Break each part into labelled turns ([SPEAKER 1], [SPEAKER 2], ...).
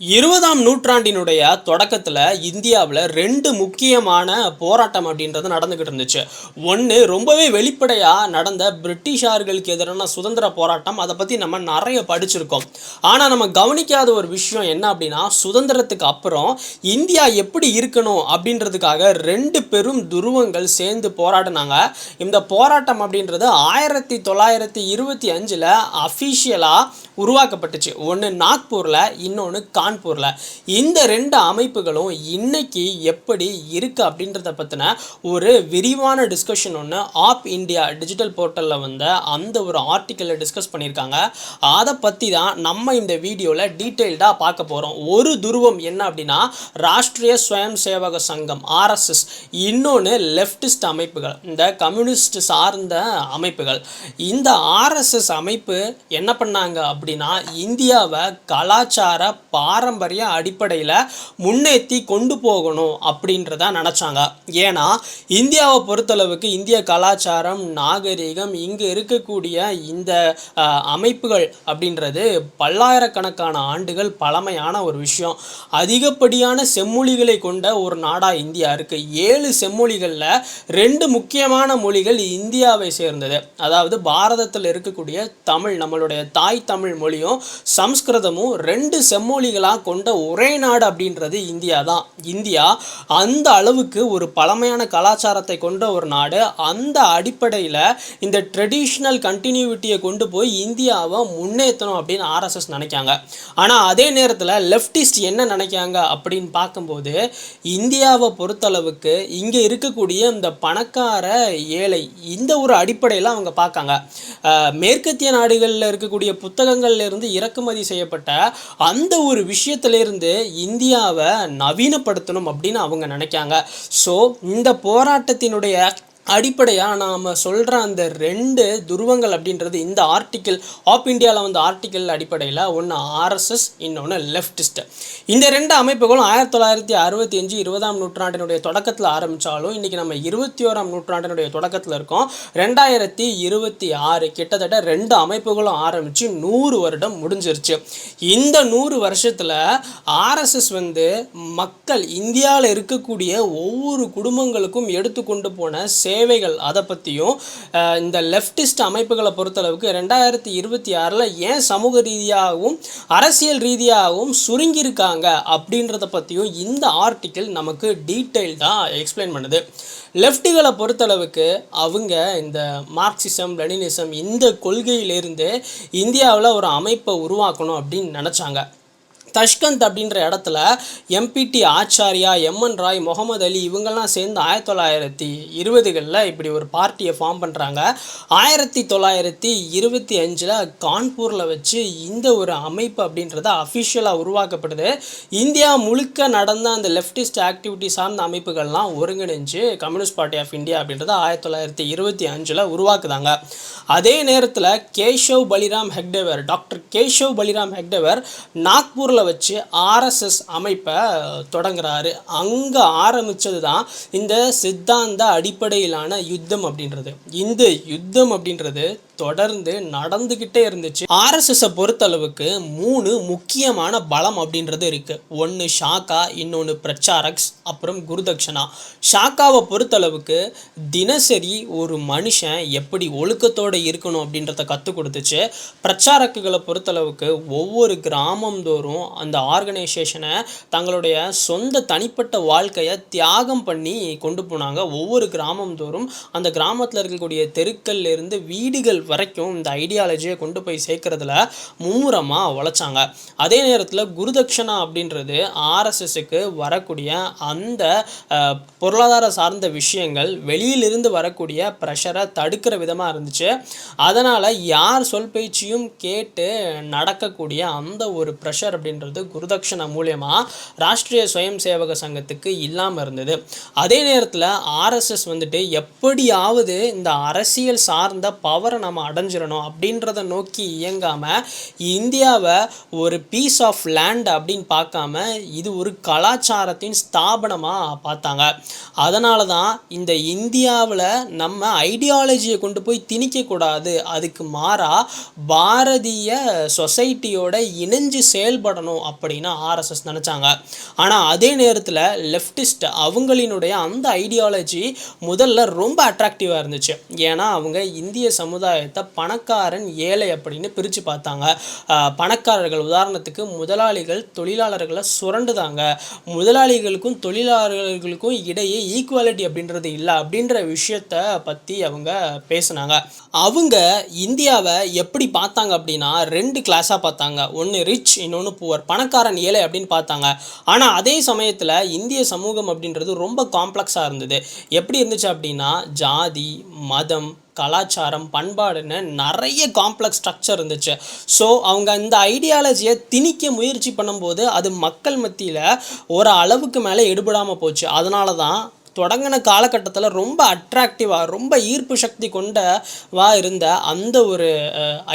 [SPEAKER 1] இருபதாம் நூற்றாண்டினுடைய தொடக்கத்தில் இந்தியாவில் ரெண்டு முக்கியமான போராட்டம் அப்படின்றது நடந்துக்கிட்டு இருந்துச்சு. ஒன்று ரொம்பவே வெளிப்படையாக நடந்த பிரிட்டிஷார்களுக்கு எதிரான சுதந்திர போராட்டம். அதை பற்றி நம்ம நிறைய படிச்சிருக்கோம். ஆனால் நம்ம கவனிக்காத ஒரு விஷயம் என்ன அப்படின்னா சுதந்திரத்துக்கு அப்புறம் இந்தியா எப்படி இருக்கணும் அப்படின்றதுக்காக ரெண்டு பெரும் துருவங்கள் சேர்ந்து போராடினாங்க. இந்த போராட்டம் அப்படின்றது ஆயிரத்தி தொள்ளாயிரத்தி இருபத்தி அஞ்சில் அஃபிஷியலாக உருவாக்கப்பட்டுச்சு. ஒன்று நாக்பூரில் இன்னொன்று கான்பூரில் இந்த ரெண்டு அமைப்புகளும் இன்னைக்கு எப்படி இருக்குது அப்படின்றத பற்றின ஒரு விரிவான டிஸ்கஷன் ஒன்று ஆப் இந்தியா டிஜிட்டல் போர்ட்டலில் வந்த அந்த ஒரு ஆர்டிக்கலில் டிஸ்கஸ் பண்ணியிருக்காங்க. அதை பற்றி தான் நம்ம இந்த வீடியோவில் டீட்டெயில்டாக பார்க்க போகிறோம் ஒரு துருவம் என்ன அப்படின்னா ராஷ்ட்ரிய சுயம் சேவக சங்கம் ஆர்எஸ்எஸ் இன்னொன்று லெஃப்டிஸ்ட் அமைப்புகள் இந்த கம்யூனிஸ்ட் சார்ந்த அமைப்புகள். இந்த ஆர்எஸ்எஸ் அமைப்பு என்ன பண்ணாங்க அப்படின்னா இந்தியாவை கலாச்சார பாரம்பரிய அடிப்படையில் முன்னேற்றி கொண்டு போகணும் அப்படின்றத நினச்சாங்க. ஏன்னா இந்தியாவை பொறுத்தளவுக்கு இந்திய கலாச்சாரம் நாகரிகம் இங்கே இருக்கக்கூடிய இந்த அமைப்புகள் அப்படின்றது பல்லாயிரக்கணக்கான ஆண்டுகள் பழமையான ஒரு விஷயம். அதிகப்படியான செம்மொழிகளை கொண்ட ஒரு நாடாக இந்தியா இருக்குது ஏழு செம்மொழிகளில் ரெண்டு முக்கியமான மொழிகள் இந்தியாவை சேர்ந்தது. அதாவது பாரதத்தில் இருக்கக்கூடிய தமிழ் நம்மளுடைய தாய் தமிழ் மொழியும் சம்ஸ்கிருதமும் ரெண்டு செம்மொழிகளாக கொண்ட ஒரே நாடு அப்படின்றது இந்தியா தான் இந்தியா அந்த அளவுக்கு ஒரு பழமையான கலாச்சாரத்தை கொண்ட ஒரு நாடு. அந்த அடிப்படையில் இந்த ட்ரெடிஷ்னல் கண்டினியூட்டியை கொண்டு போய் இந்தியாவை முன்னேற்றணும் அப்படின்னு ஆர்எஸ்எஸ் நினைக்காங்க. ஆனால் அதே நேரத்தில் லெஃப்டிஸ்ட் என்ன நினைக்காங்க அப்படின்னு பார்க்கும்போது இந்தியாவை பொறுத்தளவுக்கு இங்கே இருக்கக்கூடிய இந்த பணக்கார ஏழை இந்த ஒரு அடிப்படையில் அவங்க பார்க்காங்க. மேற்கத்திய நாடுகளில் இருக்கக்கூடிய புத்தகங்கள்ல இருந்து இறக்குமதி செய்யப்பட்ட அந்த ஒரு விஷயத்திலேருந்து இந்தியாவை நவீனப்படுத்தணும் அப்படின்னு அவங்க நினைக்காங்க. ஸோ இந்த போராட்டத்தினுடைய அடிப்படையாக நாம் சொல்கிற அந்த ரெண்டு துருவங்கள் அப்படின்றது இந்த ஆர்டிக்கிள் ஆப் இந்தியாவில் வந்த ஆர்டிக்கிள் அடிப்படையில் ஒன்று ஆர்எஸ்எஸ் இன்னொன்று லெஃப்டிஸ்ட் இந்த ரெண்டு அமைப்புகளும் ஆயிரத்தி தொள்ளாயிரத்தி அறுபத்தி அஞ்சு இருபதாம் நூற்றாண்டினுடைய தொடக்கத்தில் ஆரம்பித்தாலும் இன்றைக்கி நம்ம இருபத்தி ஓராம் நூற்றாண்டினுடைய தொடக்கத்தில் இருக்கோம். ரெண்டாயிரத்தி இருபத்தி ஆறு கிட்டத்தட்ட ரெண்டு அமைப்புகளும் ஆரம்பித்து நூறு வருடம் முடிஞ்சிருச்சு. இந்த நூறு வருஷத்தில் ஆர்எஸ்எஸ் வந்து மக்கள் இந்தியாவில் இருக்கக்கூடிய ஒவ்வொரு குடும்பங்களுக்கும் எடுத்துக்கொண்டு போன தேவைகள் அதை பற்றியும் இந்த லெஃப்டிஸ்ட் அமைப்புகளை பொறுத்தளவுக்கு ரெண்டாயிரத்தி இருபத்தி ஆறில் ஏன் சமூக ரீதியாகவும் அரசியல் ரீதியாகவும் சுருங்கியிருக்காங்க அப்படின்றத பற்றியும் இந்த ஆர்டிக்கிள் நமக்கு டீட்டெயில்டாக எக்ஸ்பிளைன் பண்ணுது. லெஃப்ட்டுகளை பொறுத்தளவுக்கு அவங்க இந்த மார்க்சிசம் லெனினிசம் இந்த கொள்கையிலிருந்து இந்தியாவில் ஒரு அமைப்பை உருவாக்கணும் அப்படின்னு நினச்சாங்க. தஷ்கந்த் அப்படின்ற இடத்துல M P T Acharya M N Roy Muhammad Ali இவங்கெல்லாம் சேர்ந்து ஆயிரத்தி தொள்ளாயிரத்தி இருபதுகளில் இப்படி ஒரு பார்ட்டியை ஃபார்ம் பண்ணுறாங்க ஆயிரத்தி தொள்ளாயிரத்தி இருபத்தி அஞ்சில் கான்பூரில் வச்சு இந்த ஒரு அமைப்பு அப்படின்றத அஃபிஷியலாக உருவாக்கப்படுது. இந்தியா முழுக்க நடந்த அந்த லெஃப்டிஸ்ட் ஆக்டிவிட்டி சார்ந்த அமைப்புகள்லாம் ஒருங்கிணைஞ்சு கம்யூனிஸ்ட் பார்ட்டி ஆஃப் இந்தியா அப்படின்றத ஆயிரத்தி தொள்ளாயிரத்தி இருபத்தி அஞ்சில் உருவாக்குதாங்க. அதே நேரத்தில் கேஷவ் பலிராம் ஹெக்டேவர் டாக்டர் கேஷவ் பலிராம் ஹெக்டேவர் நாக்பூரில் வச்சு ஆர்எஸ்எஸ் அமைப்பை தொடங்குறாரு. அங்கே ஆரம்பித்தது தான் இந்த சித்தாந்த அடிப்படையிலான யுத்தம் அப்படின்றது. இந்த யுத்தம் அப்படின்றது தொடர்ந்து நடந்துக்கிட்டே இருந்துச்சு. ஆர்எஸ்எஸ்ஸை பொறுத்தளவுக்கு மூணு முக்கியமான பலம் அப்படின்றது இருக்குது ஒன்று ஷாக்கா இன்னொன்று பிரச்சாரக்ஸ் அப்புறம் குருதக்ஷனா. ஷாக்காவை பொறுத்தளவுக்கு தினசரி ஒரு மனுஷன் எப்படி ஒழுக்கத்தோடு இருக்கணும் அப்படின்றத கற்றுக் கொடுத்துச்சு. பிரச்சாரக்குகளை பொறுத்தளவுக்கு ஒவ்வொரு கிராமந்தோறும் அந்த ஆர்கனைசேஷனை தங்களுடைய சொந்த தனிப்பட்ட வாழ்க்கையை தியாகம் பண்ணி கொண்டு போனாங்க. ஒவ்வொரு கிராமந்தோறும் அந்த கிராமத்தில் இருக்கக்கூடிய தெருக்கள்லேருந்து வீடுகள் வரைக்கும் இந்த ஐடியாலஜியை கொண்டு போய் சேர்க்கறதுல மும்முரமாக உழைச்சாங்க. அதே நேரத்தில் குருதக்ஷனா அப்படின்றது ஆர்எஸ்எஸ்க்கு வரக்கூடிய அந்த பொருளாதார சார்ந்த விஷயங்கள் வெளியிலிருந்து வரக்கூடிய ப்ரெஷரை தடுக்கிற விதமாக இருந்துச்சு. அதனால் யார் சொல் பேச்சையும் கேட்டு நடக்கக்கூடிய அந்த ஒரு ப்ரெஷர் அப்படின்றது குருதக்ஷணா மூலியமாக ராஷ்ட்ரிய சுயம் சேவக சங்கத்துக்கு இல்லாமல் இருந்தது. அதே நேரத்தில் ஆர்எஸ்எஸ் வந்துட்டு எப்படியாவது இந்த அரசியல் சார்ந்த பவரை நம்ம நம்ம அடைஞ்சிடணும் அப்படின்றத நோக்கி இயங்காமல் இந்தியாவை ஒரு பீஸ் ஆஃப் லேண்ட் அப்படின்னு பார்க்காம இது ஒரு கலாச்சாரத்தின் ஸ்தாபனமாக பார்த்தாங்க. அதனால தான் இந்த இந்தியாவில் நம்ம ஐடியாலஜியை கொண்டு போய் திணிக்கக்கூடாது அதுக்கு மாறாக பாரதிய சொசைட்டியோட இணைஞ்சு செயல்படணும் அப்படின்னு ஆர்எஸ்எஸ் நினச்சாங்க. ஆனால் அதே நேரத்தில் லெஃப்டிஸ்ட் அவங்களினுடைய அந்த ஐடியாலஜி முதல்ல ரொம்ப அட்ராக்டிவாக இருந்துச்சு. ஏன்னா அவங்க இந்திய சமுதாயத்தை பணக்காரன் ஏழை அப்படின்னு பிரித்து பார்த்தாங்க. பணக்காரர்கள் உதாரணத்துக்கு முதலாளிகள் தொழிலாளர்களை சுரண்டுதாங்க. முதலாளிகளுக்கும் தொழிலாளர்களுக்கும் இடையே ஈக்குவாலிட்டி அப்படின்றது இல்லை அப்படின்ற விஷயத்த பற்றி அவங்க பேசுனாங்க. அவங்க இந்தியாவை எப்படி பார்த்தாங்க அப்படின்னா ரெண்டு கிளாஸாக பார்த்தாங்க. ஒன்று ரிச் இன்னொன்று புவர் பணக்காரன் ஏழை அப்படின்னு பார்த்தாங்க. ஆனால் அதே சமயத்தில் இந்திய சமூகம் அப்படின்றது ரொம்ப காம்ப்ளெக்ஸாக இருந்தது. எப்படி இருந்துச்சு அப்படின்னா ஜாதி மதம் கலாச்சாரம் பண்பாடுன்னு நிறைய காம்ப்ளெக்ஸ் ஸ்ட்ரக்சர் இருந்துச்சு. ஸோ அவங்க இந்த ஐடியாலஜியை திணிக்க முயற்சி பண்ணும்போது அது மக்கள் மத்தியில் ஒரு அளவுக்கு மேலே எடுபடாமல் போச்சு. அதனால தான் தொடங்கின காலகட்டத்தில் ரொம்ப அட்ராக்டிவாக ரொம்ப ஈர்ப்பு சக்தி கொண்டவா இருந்த அந்த ஒரு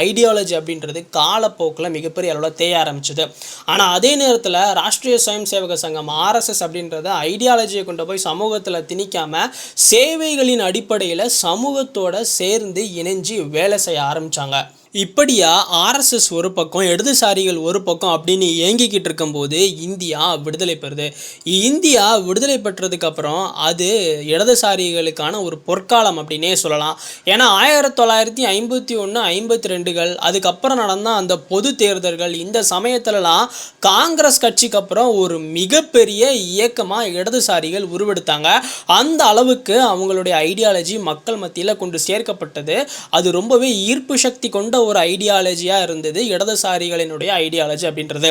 [SPEAKER 1] ஐடியாலஜி அப்படின்றது காலப்போக்கில் மிகப்பெரிய அளவில் தேய ஆரம்பிச்சது. ஆனால் அதே நேரத்தில் ராஷ்ட்ரிய சுயம் சேவக சங்கம் ஆர்எஸ்எஸ் அப்படின்றத ஐடியாலஜியை கொண்டு போய் சமூகத்தில் திணிக்காமல் சேவைகளின் அடிப்படையில் சமூகத்தோட சேர்ந்து இணைஞ்சு வேலை செய்ய ஆரம்பித்தாங்க இப்படியா ஆர்எஸ்எஸ் ஒரு பக்கம் இடதுசாரிகள் ஒரு பக்கம் அப்படின்னு இயங்கிக்கிட்டு இருக்கும்போது இந்தியா விடுதலை பெறுது. இந்தியா விடுதலை பெற்றதுக்கப்புறம் அது இடதுசாரிகளுக்கான ஒரு பொற்காலம் அப்படின்னே சொல்லலாம். ஏன்னா ஆயிரத்தி தொள்ளாயிரத்தி ஐம்பத்தி ஒன்று ஐம்பத்தி ரெண்டுகள் அதுக்கப்புறம் நடந்த அந்த பொது தேர்தல்கள் இந்த சமயத்துலலாம் காங்கிரஸ் கட்சிக்கு அப்புறம் ஒரு மிகப்பெரிய இயக்கமாக இடதுசாரிகள் உருவெடுத்தாங்க. அந்த அளவுக்கு அவங்களுடைய ஐடியாலஜி மக்கள் மத்தியில் கொண்டு சேர்க்கப்பட்டது. அது ரொம்பவே ஈர்ப்பு சக்தி கொண்ட ஒரு ஐடியாலஜியாக இருந்தது இடதுசாரிகளினுடைய ஐடியாலஜி அப்படின்றது.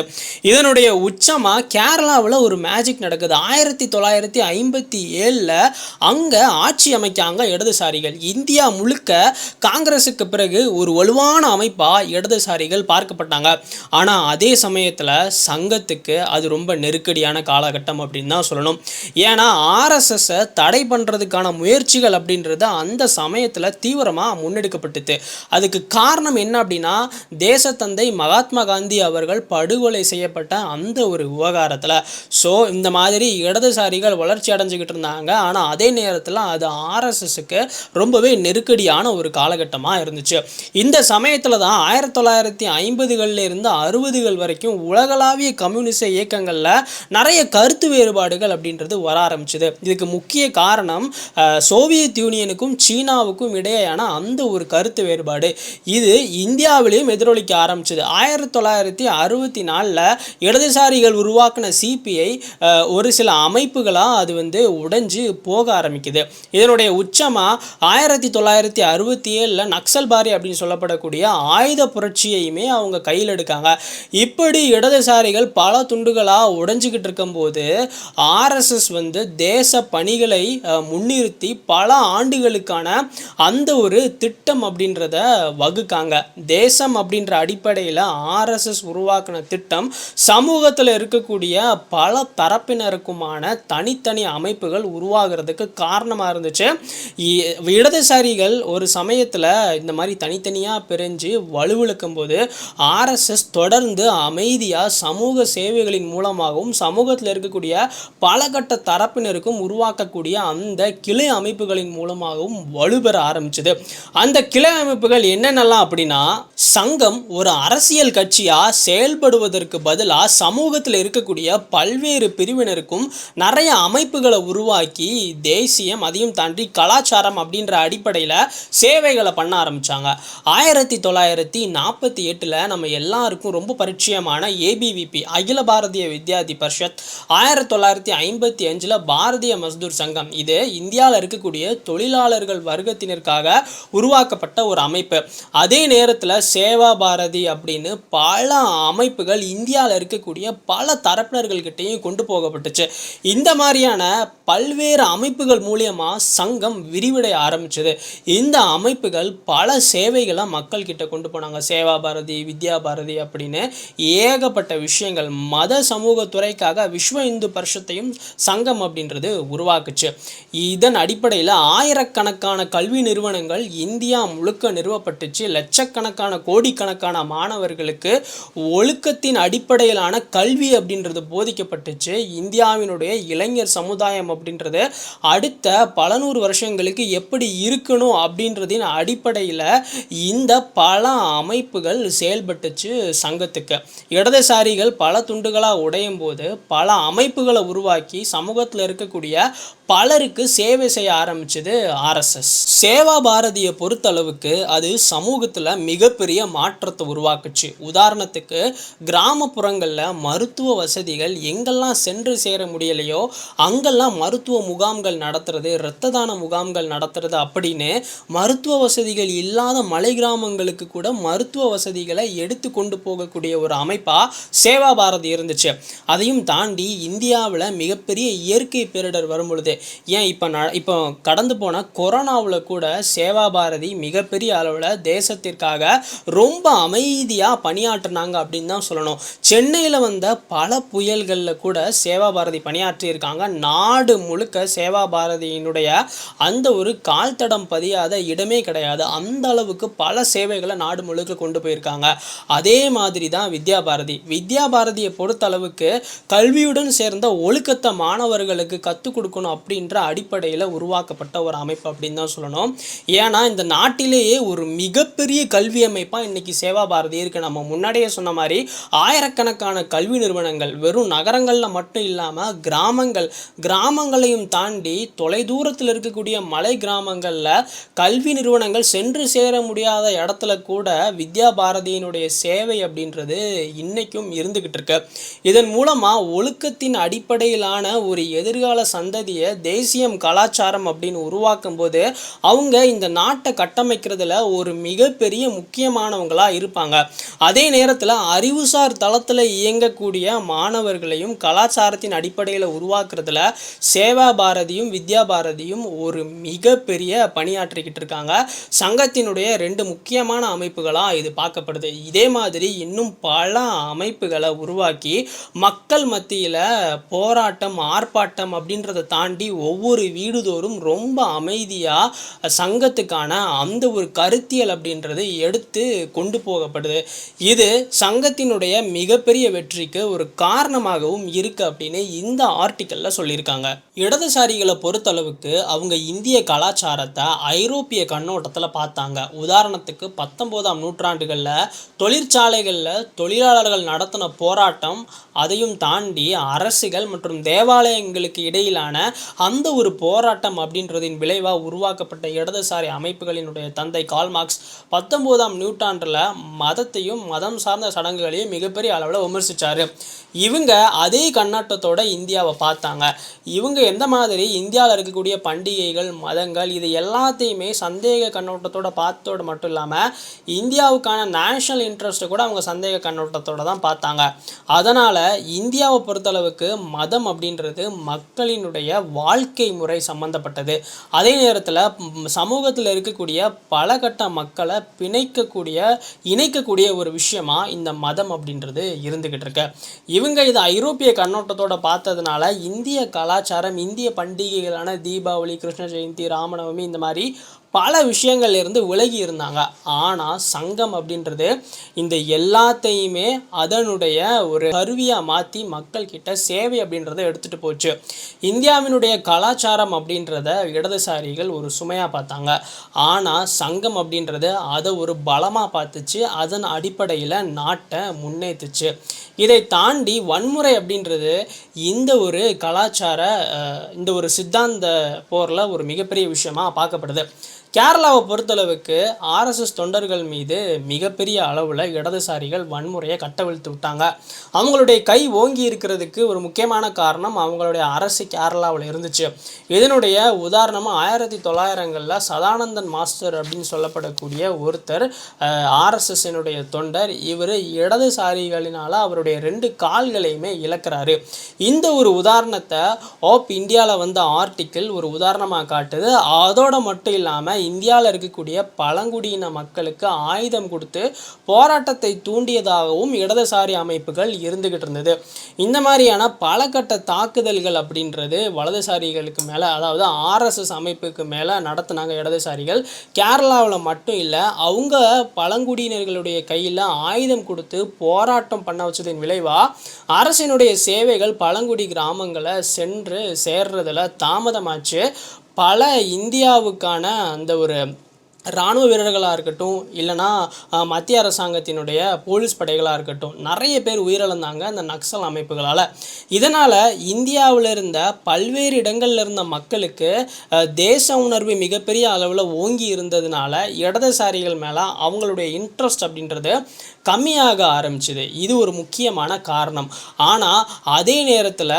[SPEAKER 1] இதனுடைய உச்சமாக கேரளாவில் ஒரு மேஜிக் நடக்குது. ஆயிரத்தி தொள்ளாயிரத்தி ஐம்பத்தி ஏழில் அங்கே ஆட்சி அமைக்காங்க இடதுசாரிகள். இந்தியா முழுக்க காங்கிரஸுக்கு பிறகு ஒரு வலுவான அமைப்பாக இடதுசாரிகள் பார்க்கப்பட்டாங்க. ஆனால் அதே சமயத்தில் சங்கத்துக்கு அது ரொம்ப நெருக்கடியான காலகட்டம் அப்படின்னு தான் சொல்லணும். ஏன்னா ஆர்எஸ்எஸ்ஸை தடை பண்ணுறதுக்கான முயற்சிகள் அப்படின்றது அந்த சமயத்தில் தீவிரமாக முன்னெடுக்கப்பட்டது அதுக்கு காரணம் என்ன அப்படின்னா தேசத்தந்தை மகாத்மா காந்தி அவர்கள் படுகொலை செய்யப்பட்ட அந்த ஒரு விவகாரத்தில். ஸோ இந்த மாதிரி இடதுசாரிகள் வளர்ச்சி அடைஞ்சுக்கிட்டு இருந்தாங்க. ஆனால் அதே நேரத்தில் அது ஆர்எஸ்எஸ்க்கு ரொம்பவே நெருக்கடியான ஒரு காலகட்டமாக இருந்துச்சு. இந்த சமயத்தில் தான் ஆயிரத்தி தொள்ளாயிரத்தி ஐம்பதுகளில் இருந்து அறுபதுகள் வரைக்கும் உலகளாவிய கம்யூனிச இயக்கங்களில் நிறைய கருத்து வேறுபாடுகள் அப்படின்றது வர ஆரம்பிச்சுது. இதுக்கு முக்கிய காரணம் சோவியத் யூனியனுக்கும் சீனாவுக்கும் இடையேயான அந்த ஒரு கருத்து வேறுபாடு. இது இந்தியாவிலையும் எதிரொலிக்க ஆரம்பிச்சது. ஆயிரத்தி தொள்ளாயிரத்தி அறுபத்தி நாலில் இடதுசாரிகள் உருவாக்கின சிபிஐ ஒரு சில அமைப்புகளாக அது வந்து உடைஞ்சு போக ஆரம்பிக்குது. இதனுடைய உச்சமாக ஆயிரத்தி தொள்ளாயிரத்தி அறுபத்தி ஏழில் நக்சல்பாரி அப்படின்னு சொல்லப்படக்கூடிய ஆயுத புரட்சியையுமே அவங்க கையில் எடுக்காங்க. இப்படி இடதுசாரிகள் பல துண்டுகளாக உடைஞ்சிக்கிட்டு இருக்கும்போது ஆர்எஸ்எஸ் வந்து தேச பணிகளை முன்னிறுத்தி பல ஆண்டுகளுக்கான அந்த ஒரு திட்டம் அப்படின்றத வகுக்காங்க. தேசம் அப்படின்ற அடிப்படையில் ஆர்எஸ்எஸ் உருவாக்கின திட்டம் சமூகத்தில் இருக்கக்கூடிய பல தரப்பினருக்குமான தனித்தனி அமைப்புகள் உருவாகிறதுக்கு காரணமாக இருந்துச்சு. இ- இடதுசாரிகள் ஒரு சமயத்தில் இந்த மாதிரி தனித்தனியாக பிரிஞ்சு வலுவிழக்கும் போது ஆர்எஸ்எஸ் தொடர்ந்து அமைதியாக சமூக சேவைகளின் மூலமாகவும் சமூகத்தில் இருக்கக்கூடிய பல கட்ட தரப்பினருக்கும் உருவாக்கக்கூடிய அந்த கிளை அமைப்புகளின் மூலமாகவும் வலுப்பெற ஆரம்பிச்சது. அந்த கிளை அமைப்புகள் என்னென்னலாம் அப்படின்னு சங்கம் ஒரு அரசியல் கட்சியாக செயல்படுவதற்கு பதிலாக சமூகத்தில் இருக்கக்கூடிய பல்வேறு பிரிவினருக்கும் நிறைய அமைப்புகளை உருவாக்கி தேசியம் அதையும் தாண்டி கலாச்சாரம் அப்படின்ற அடிப்படையில் சேவைகளை பண்ண ஆரம்பிச்சாங்க. ஆயிரத்தி தொள்ளாயிரத்தி நாற்பத்தி எட்டில் நம்ம எல்லாருக்கும் ரொம்ப பரிச்சயமான ஏபிவிபி அகில பாரதிய வித்யாதி பரிஷத். ஆயிரத்தி தொள்ளாயிரத்தி ஐம்பத்தி அஞ்சில் பாரதிய மஸ்தூர் சங்கம். இது இந்தியாவில் இருக்கக்கூடிய தொழிலாளர்கள் வர்க்கத்தினருக்காக உருவாக்கப்பட்ட ஒரு அமைப்பு. அதே நேரத்தில் சேவா பாரதி அப்படின்னு பல அமைப்புகள் இந்தியாவில் இருக்கக்கூடிய பல தரப்பினர்கள்கிட்டையும் கொண்டு போகப்பட்டுச்சு. இந்த மாதிரியான பல்வேறு அமைப்புகள் மூலியமா சங்கம் விரிவடைய ஆரம்பிச்சது. இந்த அமைப்புகள் பல சேவைகளை மக்கள் கிட்ட கொண்டு போனாங்க. சேவா பாரதி வித்யா பாரதி அப்படின்னு ஏகப்பட்ட விஷயங்கள் மத சமூக துறைக்காக விஸ்வ இந்து பரிஷத்தையும் சங்கம் அப்படின்றது உருவாக்குச்சு. இதன் அடிப்படையில் ஆயிரக்கணக்கான கல்வி நிறுவனங்கள் இந்தியா முழுக்க நிறுவப்பட்டுச்சு. லட்சக்கணக்கான கோடிக்கணக்கான மாணவர்களுக்கு ஒழுக்கத்தின் அடிப்படையிலான கல்வி அப்படின்றது போதிக்கப்பட்டுச்சு. இந்தியாவினுடைய இளைஞர் சமுதாயம் அப்படின்றது அடுத்த பல நூறு வருஷங்களுக்கு எப்படி இருக்கணும் அப்படின்றதின் அடிப்படையில் இந்த பல அமைப்புகள் செயல்பட்டுச்சு சங்கத்துக்கு. இடதுசாரிகள் பல துண்டுகளாக உடையும் போது பல அமைப்புகளை உருவாக்கி சமூகத்தில் இருக்கக்கூடிய பலருக்கு சேவை செய்ய ஆரம்பிச்சது ஆர்எஸ்எஸ் சேவா பாரதியை பொறுத்தளவுக்கு அது சமூகத்தில் மிகப்பெரிய மாற்றத்தை உருவாக்குச்சு. உதாரணத்துக்கு கிராமப்புறங்களில் மருத்துவ வசதிகள் எங்கெல்லாம் சென்று சேர முடியலையோ அங்கெல்லாம் மருத்துவ முகாம்கள் நடத்துறது இரத்த தான முகாம்கள் நடத்துறது அப்படின்னு மருத்துவ வசதிகள் இல்லாத மலை கிராமங்களுக்கு கூட மருத்துவ வசதிகளை எடுத்து கொண்டு போகக்கூடிய ஒரு அமைப்பாக சேவா பாரதி இருந்துச்சு. அதையும் தாண்டி இந்தியாவில் மிகப்பெரிய இயற்கை பேரிடர் வரும் பொழுது ஏன் இப்போ ந இப்போ கடந்து போன கொரோனாவில் கூட சேவா பாரதி மிகப்பெரிய அளவில் தேசத்திற்கு தேசத்திற்காக ரொம்ப அமைதியாக பணியாற்றினாங்க அப்படின்னு தான் சொல்லணும். சென்னையில் வந்த பல புயல்களில் கூட சேவா பாரதி பணியாற்றி இருக்காங்க. நாடு முழுக்க சேவா பாரதியினுடைய அந்த ஒரு கால் தடம் பதியாத இடமே கிடையாது. அந்த அளவுக்கு பல சேவைகளை நாடு முழுக்க கொண்டு போயிருக்காங்க. அதே மாதிரி தான் வித்யா பாரதி. வித்யா பாரதியை பொறுத்த அளவுக்கு கல்வியுடன் சேர்ந்த ஒழுக்கத்தை மாணவர்களுக்கு கற்றுக் கொடுக்கணும் அப்படின்ற அடிப்படையில் உருவாக்கப்பட்ட ஒரு அமைப்பு அப்படின்னு தான் சொல்லணும். ஏன்னா இந்த நாட்டிலேயே ஒரு மிகப்பெரிய கல்வி அமைப்பாக இன்றைக்கி சேவா பாரதி இருக்கு. நம்ம முன்னாடியே சொன்ன மாதிரி ஆயிரக்கணக்கான கல்வி நிறுவனங்கள் வெறும் நகரங்களில் மட்டும் இல்லாமல் கிராமங்கள் கிராமங்களையும் தாண்டி தொலைதூரத்தில் இருக்கக்கூடிய மலை கிராமங்களில் கல்வி நிறுவனங்கள் சென்று சேர முடியாத இடத்துல கூட வித்யா பாரதியினுடைய சேவை அப்படின்றது இன்றைக்கும் இருந்துக்கிட்டு இருக்கு. இதன் மூலமாக ஒழுக்கத்தின் அடிப்படையிலான ஒரு எதிர்கால சந்ததியை தேசியம் கலாச்சாரம் அப்படின்னு உருவாக்கும் போது அவங்க இந்த நாட்டை கட்டமைக்கிறதுல ஒரு மிகப்பெரிய முக்கியமானவங்களா இருப்பாங்க. அதே நேரத்தில் அறிவுசார் தளத்தில் இயங்கக்கூடிய மாணவர்களையும் கலாச்சாரத்தின் அடிப்படையில் உருவாக்குறதுல சேவா பாரதியும் வித்யா பாரதியும் ஒரு மிகப்பெரிய பணியாற்றிக்கிட்டு இருக்காங்க. சங்கத்தினுடைய ரெண்டு முக்கியமான அமைப்புகளாக இது பார்க்கப்படுது. இதே மாதிரி இன்னும் பல அமைப்புகளை உருவாக்கி மக்கள் மத்தியில் போராட்டம் ஆர்ப்பாட்டம் அப்படின்றத தாண்டி ஒவ்வொரு வீடுதோறும் ரொம்ப அமைதியாக சங்கத்துக்கான அந்த ஒரு கருத்தியல் அப்படின்றது எடுத்து கொண்டு போகப்படுது. இது சங்கத்தினுடைய மிகப்பெரிய வெற்றிக்கு ஒரு காரணமாகவும் இருக்கு அப்படின்னு இந்த ஆர்டிக்கலில் சொல்லியிருக்காங்க. இடதுசாரிகளை பொறுத்தளவுக்கு அவங்க இந்திய கலாச்சாரத்தை ஐரோப்பிய கண்ணோட்டத்தில் பார்த்தாங்க. உதாரணத்துக்கு பத்தொம்போதாம் நூற்றாண்டுகளில் தொழிற்சாலைகளில் தொழிலாளர்கள் நடத்தின போராட்டம் அதையும் தாண்டி அரசுகள் மற்றும் தேவாலயங்களுக்கு இடையிலான அந்த ஒரு போராட்டம் அப்படின்றதின் விளைவாக உருவாக்கப்பட்ட இடதுசாரி அமைப்புகளினுடைய தந்தை கால்மார்க்ஸ் பத்தொம்போதாம் நூற்றாண்டில் மதத்தையும் மதம் சார்ந்த சடங்குகளையும் மிகப்பெரிய அளவில் விமர்சித்தார் இவங்க அதே கண்ணாட்டத்தோட இந்தியாவை பார்த்தாங்க. இவங்க எந்த மாதிரி இந்தியாவில் இருக்கக்கூடிய பண்டிகைகள் மதங்கள் இது எல்லாத்தையுமே சந்தேக கண்ணோட்டத்தோட பார்த்தோடு மட்டும் இல்லாமல் இந்தியாவுக்கான நேஷனல் இன்ட்ரெஸ்ட்டை கூட அவங்க சந்தேக கண்ணோட்டத்தோட தான் பார்த்தாங்க. அதனால் இந்தியாவை பொறுத்தளவுக்கு மதம் அப்படின்றது மக்களினுடைய வாழ்க்கை முறை சம்பந்தப்பட்டது. அதே நேரத்தில் சமூகத்தில் இருக்கக்கூடிய பல கட்ட மக்களை பிணைக்கக்கூடிய இணைக்கக்கூடிய ஒரு விஷயமா இந்த மதம் அப்படின்றது இருந்துகிட்டு இருக்கு. இவங்க இதை ஐரோப்பிய கண்ணோட்டத்தோட பார்த்ததுனால இந்திய கலாச்சாரம் இந்திய பண்டிகைகளான தீபாவளி கிருஷ்ண ஜெயந்தி ராமநவமி இந்த மாதிரி பல விஷயங்கள்ல இருந்து விலகி இருந்தாங்க. ஆனால் சங்கம் அப்படின்றது இந்த எல்லாத்தையுமே அதனுடைய ஒரு கருவியாக மாற்றி மக்கள்கிட்ட சேவை அப்படின்றத எடுத்துகிட்டு போச்சு. இந்தியாவினுடைய கலாச்சாரம் அப்படின்றத இடதுசாரிகள் ஒரு சுமையாக பார்த்தாங்க. ஆனால் சங்கம் அப்படின்றது அதை ஒரு பலமாக பார்த்துச்சு. அதன் அடிப்படையில் நாட்டை முன்னேற்றுச்சு இதை தாண்டி வன்முறை அப்படின்றது இந்த ஒரு கலாச்சார இந்த ஒரு சித்தாந்த போரில் ஒரு மிகப்பெரிய விஷயமா பார்க்கப்படுது. கேரளாவை பொறுத்தளவுக்கு ஆர்எஸ்எஸ் தொண்டர்கள் மீது மிகப்பெரிய அளவில் இடதுசாரிகள் வன்முறையை கட்டவிழ்த்து விட்டாங்க. அவங்களுடைய கை ஓங்கி இருக்கிறதுக்கு ஒரு முக்கியமான காரணம் அவங்களுடைய அரசு கேரளாவில் இருந்துச்சு. இதனுடைய உதாரணமாக ஆயிரத்தி தொள்ளாயிரங்களில் சதானந்தன் மாஸ்டர் அப்படின்னு சொல்லப்படக்கூடிய ஒருத்தர் ஆர்எஸ்எஸ்னுடைய தொண்டர். இவர் இடதுசாரிகளினால் அவருடைய ரெண்டு கால்களையுமே இழக்கிறாரு. இந்த ஒரு உதாரணத்தை ஆப் இந்தியாவில் வந்த ஆர்டிக்கிள் ஒரு உதாரணமாக காட்டுது. அதோட மட்டும் இல்லாமல் இந்தியாவில் இருக்கக்கூடிய பழங்குடியின மக்களுக்கு ஆயுதம் கொடுத்து போராட்டத்தை தூண்டியதாகவும் இடதுசாரி அமைப்புகள் இருந்துகிட்டு இருந்தது. இந்த மாதிரியான பல கட்ட தாக்குதல்கள் அப்படின்றது வலதுசாரிகளுக்கு மேலே அதாவது ஆர்எஸ்எஸ் அமைப்புக்கு மேலே நடத்தினாங்க இடதுசாரிகள். கேரளாவில் மட்டும் இல்லை அவங்க பழங்குடியினர்களுடைய கையில் ஆயுதம் கொடுத்து போராட்டம் பண்ண வச்சதின் விளைவாக அரசினுடைய சேவைகள் பழங்குடி கிராமங்களை சென்று சேர்றதில் தாமதமாச்சு. பல இந்தியாவுக்கான அந்த ஒரு இராணுவ வீரர்களாக இருக்கட்டும் இல்லைனா மத்திய அரசாங்கத்தினுடைய போலீஸ் படைகளாக இருக்கட்டும் நிறைய பேர் உயிரிழந்தாங்க அந்த நக்சல் அமைப்புகளால். இதனால் இந்தியாவில் இருந்த பல்வேறு இடங்களில் இருந்த மக்களுக்கு தேச உணர்வு மிகப்பெரிய அளவில் ஓங்கி இருந்ததுனால இடதுசாரிகள் மேலே அவங்களுடைய இன்ட்ரெஸ்ட் அப்படின்றது கம்மியாக ஆரம்பிச்சுது. இது ஒரு முக்கியமான காரணம். ஆனால் அதே நேரத்தில்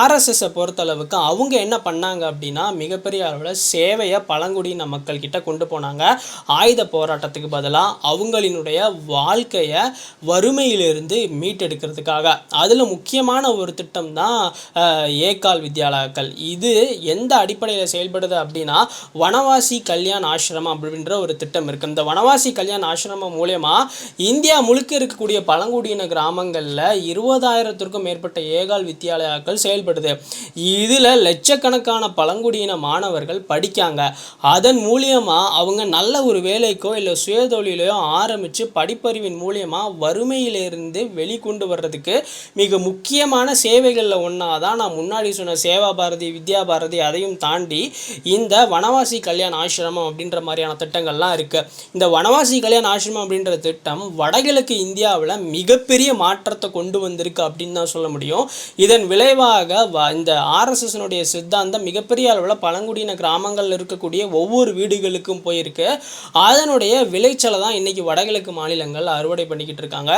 [SPEAKER 1] ஆர்எஸ்எஸ்ஸை பொறுத்தளவுக்கு அவங்க என்ன பண்ணாங்க அப்படின்னா மிகப்பெரிய அளவில் சேவையை பழங்குடியின மக்கள்கிட்ட கொண்டு போனாங்க. ஆயுத போராட்டத்துக்கு பதிலாக அவங்களினுடைய வாழ்க்கையை வறுமையிலிருந்து மீட்டெடுக்கிறதுக்காக. அதில் முக்கியமான ஒரு திட்டம் தான் ஏகால் வித்யாலயாக்கள் இது எந்த அடிப்படையில் செயல்படுது அப்படின்னா வனவாசி கல்யாண் ஆசிரமம் அப்படின்ற ஒரு திட்டம் இருக்குது இந்த வனவாசி கல்யாண் ஆசிரமம் மூலயமா இந்தியா முழுக்க இருக்கக்கூடிய பழங்குடியின கிராமங்களில் இருபதாயிரத்திற்கும் மேற்பட்ட ஏகால் வித்யாலயாக்கள் செயல்படுது. இதில் லட்சக்கணக்கான பழங்குடியின மாணவர்கள் படிக்காங்க. அதன் மூலியமாக அவங்க நல்ல ஒரு வேலைக்கோ இல்லை சுயதொழிலையோ ஆரம்பித்து படிப்பறிவின் மூலியமாக வறுமையிலிருந்து வெளிக்கொண்டு வர்றதுக்கு மிக முக்கியமான சேவைகளில் ஒன்றா தான் நான் முன்னாடி சொன்ன சேவா பாரதி வித்யா பாரதி அதையும் தாண்டி இந்த வனவாசி கல்யாண ஆசிரமம் அப்படின்ற மாதிரியான திட்டங்கள்லாம் இருக்குது இந்த வனவாசி கல்யாண ஆசிரமம் அப்படின்ற திட்டம் வடகிழக்கு இந்தியாவில் மிகப்பெரிய மாற்றத்தை கொண்டு வந்திருக்கு அப்படின்னு தான் சொல்ல முடியும். இதன் விளைவாக வ- இந்த ஆர்எஸ்எஸ்னுடைய சித்தாந்தம் மிகப்பெரிய அளவில் பழங்குடியின கிராமங்களில் இருக்கக்கூடிய ஒவ்வொரு வீடுகளுக்கும் போயிருக்கு. அதனுடைய விளைச்சலை தான் இன்னைக்கு வடகிழக்கு மாநிலங்கள் அறுவடை பண்ணிக்கிட்டு இருக்காங்க.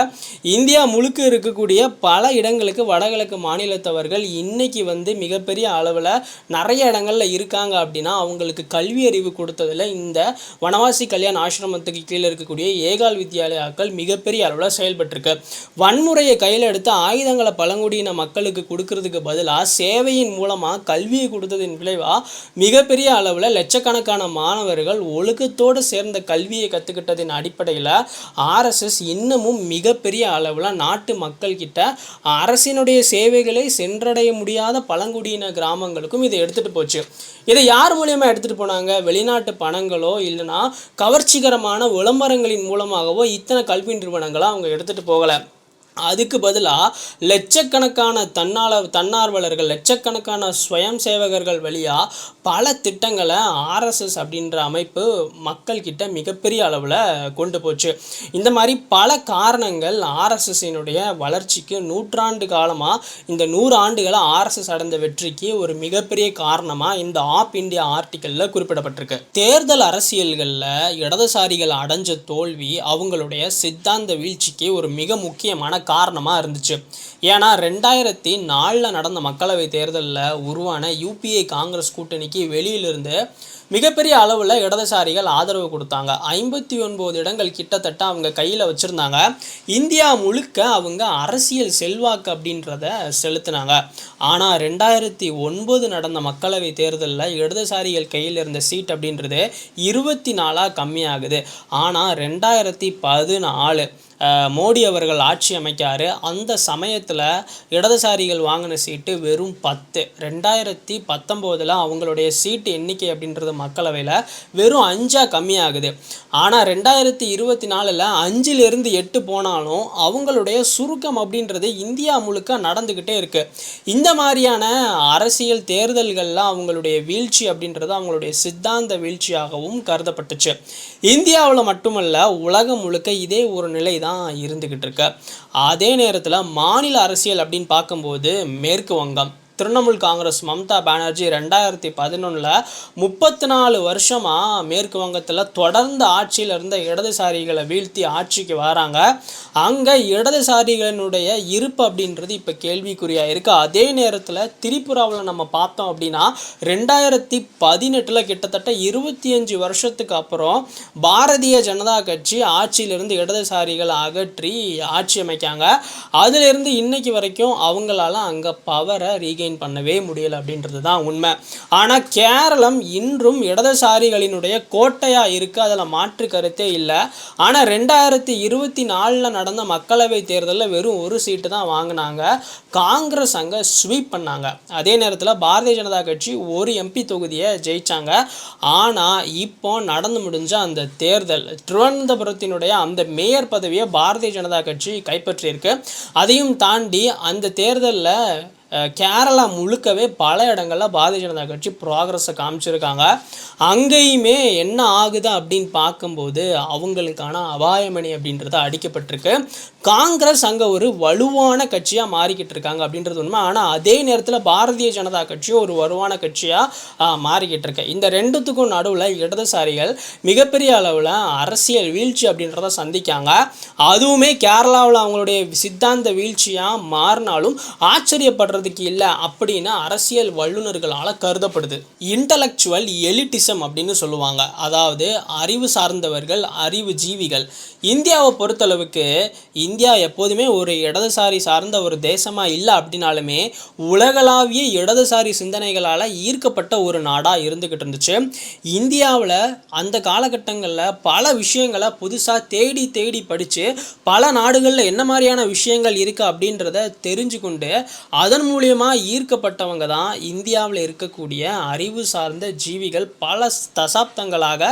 [SPEAKER 1] இந்தியா முழுக்க இருக்கக்கூடிய பல இடங்களுக்கு வடகிழக்கு மாநிலத்தவர்கள் இன்னைக்கு வந்து மிகப்பெரிய அளவில் நிறைய இடங்கள்ல இருக்காங்க அப்படின்னா அவங்களுக்கு கல்வி அறிவு கொடுத்ததுல இந்த வனவாசி கல்யாண் ஆசிரமத்துக்கு கீழே இருக்கக்கூடிய ஏகால் வித்யாலயாக்கள் மிகப்பெரிய அளவில் செயல்பட்டிருக்கு. வன்முறையை கையில் எடுத்து ஆயுதங்களை பழங்குடியின மக்களுக்கு கொடுக்கறதுக்கு பதிலாக சேவையின் மூலமாக கல்வியை கொடுத்ததின் விளைவாக மிகப்பெரிய அளவில் லட்சக்கணக்கான மாணவர்கள் ஒழுக்கத்தோடு சேர்ந்த கல்வியை கற்றுக்கிட்டதின் அடிப்படையில் ஆர்எஸ்எஸ் இன்னமும் மிகப்பெரிய அளவில் நாட்டு மக்கள்கிட்ட அரசினுடைய சேவைகளை சென்றடைய முடியாத பழங்குடியின கிராமங்களுக்கும் இதை எடுத்துகிட்டு போச்சு. இதை யார் மூலியமா எடுத்துகிட்டு போனாங்க? வெளிநாட்டு பணங்களோ இல்லைன்னா கவர்ச்சிகரமான விளம்பரங்களின் மூலமாகவோ இத்தனை கல்வி நிறுவனங்களை அவங்க எடுத்துகிட்டு போகலை. அதுக்கு பதிலாக லட்சக்கணக்கான தன்னால தன்னார்வலர்கள் லட்சக்கணக்கான ஸ்வயம் சேவகர்கள் வழியாக பல திட்டங்களை ஆர்எஸ்எஸ் அப்படின்ற அமைப்பு மக்கள்கிட்ட மிகப்பெரிய அளவில் கொண்டு போச்சு. இந்த மாதிரி பல காரணங்கள் ஆர்எஸ்எஸ்ஸினுடைய வளர்ச்சிக்கு நூற்றாண்டு காலமாக இந்த நூறு ஆண்டுகளை ஆர்எஸ்எஸ் அடைந்த வெற்றிக்கு ஒரு மிகப்பெரிய காரணமாக இந்த ஆப் இந்தியா ஆர்டிக்கலில் குறிப்பிடப்பட்டிருக்கு. தேர்தல் அரசியல்களில் இடதுசாரிகள் அடைஞ்ச தோல்வி அவங்களுடைய சித்தாந்த வீழ்ச்சிக்கு ஒரு மிக முக்கியமான காரணமாக இருந்துச்சு. ஏன்னா ரெண்டாயிரத்தி நாலில் நடந்த மக்களவை தேர்தலில் உருவான யூபிஏ காங்கிரஸ் கூட்டணிக்கு வெளியிலிருந்து மிகப்பெரிய அளவில் இடதுசாரிகள் ஆதரவு கொடுத்தாங்க. ஐம்பத்தி ஒன்பது இடங்கள் கிட்டத்தட்ட அவங்க கையில் வச்சுருந்தாங்க. இந்தியா முழுக்க அவங்க அரசியல் செல்வாக்கு அப்படின்றத செலுத்தினாங்க. ஆனால் ரெண்டாயிரத்தி ஒன்பது நடந்த மக்களவை தேர்தலில் இடதுசாரிகள் கையில் இருந்த சீட் அப்படின்றது இருபத்தி நாலாக கம்மியாகுது. ஆனால் ரெண்டாயிரத்தி பதினாலு மோடி அவர்கள் ஆட்சி அமைக்காரு அந்த சமயத்தில் இடதுசாரிகள் வாங்கின சீட்டு வெறும் பத்து. ரெண்டாயிரத்தி பத்தொம்போதில் அவங்களுடைய சீட்டு எண்ணிக்கை அப்படின்றது மக்களவையில் வெறும் அஞ்சாக கம்மியாகுது. ஆனால் ரெண்டாயிரத்தி இருபத்தி நாலில் அஞ்சிலிருந்து எட்டு போனாலும் அவங்களுடைய சுருக்கம் அப்படின்றது இந்தியா முழுக்க நடந்துக்கிட்டே இருக்குது இந்த மாதிரியான அரசியல் தேர்தல்கள்லாம் அவங்களுடைய வீழ்ச்சி அப்படின்றது அவங்களுடைய சித்தாந்த வீழ்ச்சியாகவும் கருதப்பட்டுச்சு. இந்தியாவில் மட்டுமல்ல உலகம் முழுக்க இதே ஒரு நிலை தான் இருந்துக்கிட்டு இருக்கு. அதே நேரத்தில் மாநில அரசியல் அப்படின்னு பார்க்கும்போது மேற்கு வங்கம். திரிணாமுல் காங்கிரஸ் மம்தா பானர்ஜி ரெண்டாயிரத்தி பதினொன்றில் முப்பத்தி நாலு வருஷமாக மேற்கு வங்கத்தில் தொடர்ந்து ஆட்சியில் இருந்த இடதுசாரிகளை வீழ்த்தி ஆட்சிக்கு வராங்க. அங்கே இடதுசாரிகளினுடைய இருப்பு அப்படின்றது இப்போ கேள்விக்குறியாக இருக்குது அதே நேரத்தில் திரிபுராவில் நம்ம பார்த்தோம் அப்படின்னா ரெண்டாயிரத்தி பதினெட்டில் கிட்டத்தட்ட இருபத்தி அஞ்சு வருஷத்துக்கு அப்புறம் பாரதிய ஜனதா கட்சி ஆட்சியிலிருந்து இடதுசாரிகளை அகற்றி ஆட்சி அமைக்காங்க. அதிலிருந்து இன்னைக்கு வரைக்கும் அவங்களால அங்கே பவரை ரீகெயின் பண்ணவே முடியல அப்படின்றது தான் உண்மை. ஆனால் கேரளம் இன்றும் இடதுசாரிகளினுடைய கோட்டையாக இருக்குது அதில் மாற்று கருத்தே இல்லை. ஆனால் ரெண்டாயிரத்தி இருபத்தி நாலில் நடந்த மக்களவை தேர்தலில் வெறும் ஒரு சீட்டு தான் வாங்கினாங்க. காங்கிரஸ் அங்கே ஸ்வீப் பண்ணாங்க. அதே நேரத்தில் பாரதிய ஜனதா கட்சி ஒரு எம்பி தொகுதியை ஜெயிச்சாங்க. ஆனால் இப்போ நடந்து முடிஞ்ச அந்த தேர்தல் திருவனந்தபுரத்தினுடைய அந்த மேயர் பதவியை பாரதிய ஜனதா கட்சி கைப்பற்றியிருக்கு. அதையும் தாண்டி அந்த தேர்தலில் கேரளா முழுக்கவே பல இடங்களில் பாரதிய ஜனதா கட்சி ப்ராக்ரஸை காமிச்சிருக்காங்க. அங்கேயுமே என்ன ஆகுது அப்படின்னு பார்க்கும்போது அவங்களுக்கான அபாயமணி அப்படின்றது அடிக்கப்பட்டிருக்கு. காங்கிரஸ் அங்கே ஒரு வலுவான கட்சியாக மாறிக்கிட்டு இருக்காங்க அப்படின்றது உண்மை. ஆனால் அதே நேரத்தில் பாரதிய ஜனதா கட்சியும் ஒரு வலுவான கட்சியாக மாறிக்கிட்டு இருக்கு. இந்த ரெண்டுத்துக்கும் நடுவில் இடதுசாரிகள் மிகப்பெரிய அளவில் அரசியல் வீழ்ச்சி அப்படின்றத சந்திக்காங்க. அதுவுமே கேரளாவில் அவங்களுடைய சித்தாந்த வீழ்ச்சியாக மாறினாலும் ஆச்சரியப்படுற பண்ணுறதுக்கு இல்லை அப்படின்னு அரசியல் வல்லுநர்களால் கருதப்படுது. இன்டலெக்சுவல் எலிட்டிசம் அப்படின்னு சொல்லுவாங்க. அதாவது அறிவு சார்ந்தவர்கள் அறிவு ஜீவிகள். இந்தியாவை பொறுத்தளவுக்கு இந்தியா எப்போதுமே ஒரு இடதுசாரி சார்ந்த ஒரு தேசமாக இல்லை அப்படின்னாலுமே உலகளாவிய இடதுசாரி சிந்தனைகளால் ஈர்க்கப்பட்ட ஒரு நாடாக இருந்துக்கிட்டு இருந்துச்சு. இந்தியாவில் அந்த காலகட்டங்களில் பல விஷயங்களை புதுசாக தேடி தேடி படித்து பல நாடுகளில் என்ன மாதிரியான விஷயங்கள் இருக்குது அப்படின்றத தெரிஞ்சு கொண்டு அதன் மூலியமாக ஈர்க்கப்பட்டவங்க தான் இந்தியாவில் இருக்கக்கூடிய அறிவு சார்ந்த ஜீவிகள் பல தசாப்தங்களாக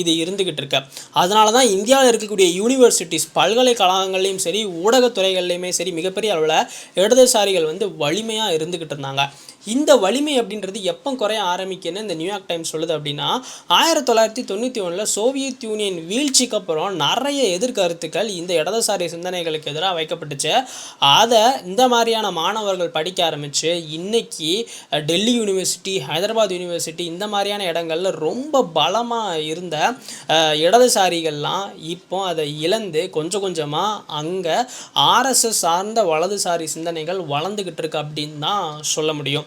[SPEAKER 1] இது இருந்துக்கிட்டு இருக்கு. அதனால தான் இந்தியாவில் இருக்கக்கூடிய யூனிவர்சிட்டிஸ் பல்கலைக்கழகங்கள்லையும் சரி ஊடகத்துறைகள்லையுமே சரி மிகப்பெரிய அளவில் இடதுசாரிகள் வந்து வலிமையாக இருந்துக்கிட்டு இருந்தாங்க. இந்த வலிமை அப்படின்றது எப்போ குறைய ஆரம்பிக்குன்னு இந்த நியூயார்க் டைம்ஸ் சொல்லுது அப்படின்னா ஆயிரத்தி தொள்ளாயிரத்தி தொண்ணூற்றி ஒன்றில் சோவியத் யூனியன் வீழ்ச்சிக்கு அப்புறம் நிறைய எதிர்கருத்துக்கள் இந்த இடதுசாரி சிந்தனைகளுக்கு எதிராக வைக்கப்பட்டுச்சு. அதை இந்த மாதிரியான மாணவர்கள் படிக்க ஆரம்பித்து இன்னைக்கு டெல்லி யூனிவர்சிட்டி ஹைதராபாத் யூனிவர்சிட்டி இந்த மாதிரியான இடங்கள்ல ரொம்ப பலமாக இருந்த இடதுசாரிகள்லாம் இப்போ அதை இழந்து கொஞ்சம் கொஞ்சமாக அங்கே ஆர்எஸ்எஸ் சார்ந்த வலதுசாரி சிந்தனைகள் வளர்ந்துக்கிட்டு இருக்கு அப்படின்னு தான் சொல்ல முடியும்.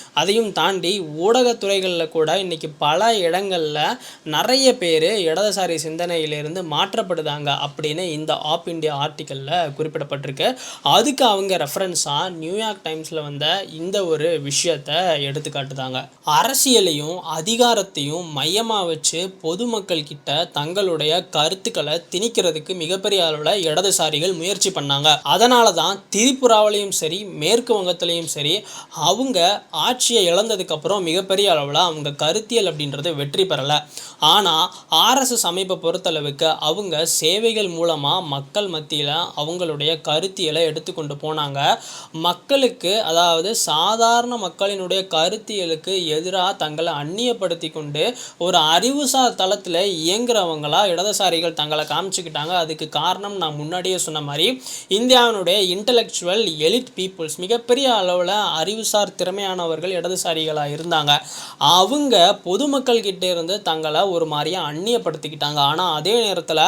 [SPEAKER 1] அதையும் தாண்டி ஊடகத்துறைகளில் கூட இன்னைக்கு பல இடங்களில் நிறைய பேர் இடதுசாரி சிந்தனையிலிருந்து மாற்றப்படுதாங்க அப்படின்னு இந்த ஆப் இண்டியா ஆர்டிக்கலில் குறிப்பிடப்பட்டிருக்கு. அதுக்கு அவங்க ரெஃபரன்ஸாக நியூயார்க் டைம்ஸில் வந்த இந்த ஒரு விஷயத்தை எடுத்துக்காட்டுதாங்க. அரசியலையும் அதிகாரத்தையும் மையமாக வச்சு பொதுமக்கள் கிட்ட தங்களுடைய கருத்துக்களை திணிக்கிறதுக்கு மிகப்பெரிய அளவில் இடதுசாரிகள் முயற்சி பண்ணாங்க. அதனால தான் திரிபுராவிலையும் சரி மேற்கு வங்கத்திலையும் சரி அவங்க ஆட்சியை இழந்ததுக்கப்புறம் மிகப்பெரிய அளவில் அவங்க கருத்தியல் அப்படின்றது வெற்றி பெறலை. ஆனால் ஆர்எஸ்எஸ் அமைப்பை பொறுத்தளவுக்கு அவங்க சேவைகள் மூலமாக மக்கள் மத்தியில் அவங்களுடைய கருத்தியலை எடுத்துக்கொண்டு போனாங்க. மக்களுக்கு அதாவது சாதாரண மக்களினுடைய கருத்தியலுக்கு எதிராக தங்களை அந்நியப்படுத்தி கொண்டு ஒரு அறிவுசார் தளத்தில் இயங்குறவங்களா இடதுசாரிகள் தங்களை காமிச்சுக்கிட்டாங்க. அதுக்கு காரணம் நான் முன்னாடியே சொன்ன மாதிரி இந்தியாவினுடைய இன்டலெக்சுவல் எலிட் பீப்புள்ஸ் மிகப்பெரிய அளவில் அறிவுசார் திறமையானவர்கள் இடதுசாரிகளாக இருந்தாங்க. அவங்க பொதுமக்கள் கிட்ட இருந்து தங்களை ஒரு மாதிரியா அந்நியப்படுத்திக்கிட்டாங்க. ஆனால் அதே நேரத்தில்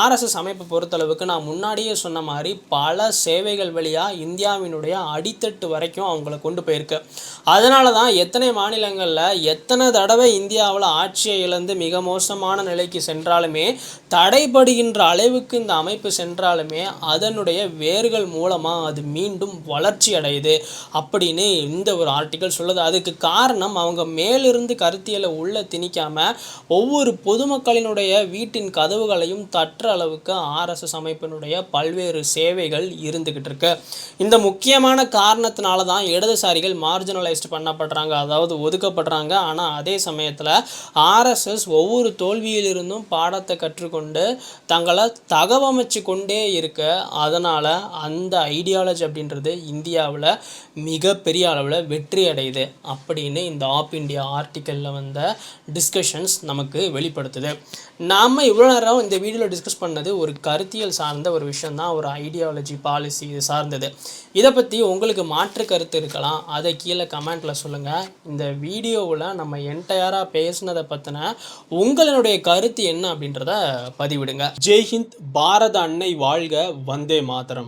[SPEAKER 1] ஆர்எஸ்எஸ் அமைப்பை பொறுத்தளவுக்கு நான் முன்னாடியே சொன்ன மாதிரி பல சேவைகள் வழியாக இந்தியாவினுடைய அடித்தட்டு வரைக்கும் அவங்கள கொண்டு போயிருக்கு. அதனால தான் எத்தனை மாநிலங்களில் எத்தனை தடவை இந்தியாவில் ஆட்சியை இழந்து மிக மோசமான நிலைக்கு சென்றாலுமே தடைபடுகின்ற அளவுக்கு இந்த அமைப்பு சென்றாலுமே அதனுடைய வேர்கள் மூலமாக அது மீண்டும் வளர்ச்சி அடையுது. அப்படின்னு இந்த ஒரு ஆர்டிக்கல் சொல்லுது. அதுக்கு காரணம் அவங்க மேலிருந்து கருத்தியலை உள்ள திணிக்காம ஒவ்வொரு பொதுமக்களினுடைய வீட்டின் கதவுகளையும் தற்ற அளவுக்கு ஆர்எஸ்எஸ் அமைப்பினுடைய பல்வேறு சேவைகள் இருந்துகிட்டு இருக்கு. இந்த முக்கியமான காரணத்தினால தான் இடதுசாரிகள் மார்ஜினலைஸ்ட் பண்ணப்படுறாங்க அதாவது ஒதுக்கப்படுறாங்க. ஆனால் அதே சமயத்தில் ஆர்எஸ்எஸ் ஒவ்வொரு தோல்வியிலிருந்தும் பாடத்தை கற்றுக்கொண்டு தங்களை தகவமைச்சு கொண்டே இருக்க அதனால் அந்த ஐடியாலஜி அப்படின்றது இந்தியாவில் மிகப்பெரிய அளவில் வெற்றி அடையுது அப்படின்னு இந்த ஆப் இண்டியா ஆர்டிக்கலில் வந்த டிஸ்கஷன்ஸ் நமக்கு வெளிப்படுத்துது. நாம் இவ்வளோ நேரம் இந்த வீடியோவில் டிஸ்கஸ் பண்ணது ஒரு கருத்தியல் சார்ந்த ஒரு விஷயந்தான் ஒரு ஐடியாலஜி பாலிசி இது சார்ந்தது. இதை பற்றி உங்களுக்கு மாற்று கருத்து இருக்கலாம். அதை கீழே கமெண்ட்டில் சொல்லுங்கள் இந்த வீடியோவில் நம்ம என்டையராக பேசுனதை பற்றின உங்களுடைய கருத்து என்ன அப்படின்றத பதிவிடுங்க. ஜெய்ஹிந்த் பாரத அன்னை வாழ்க வந்தே மாதரம்.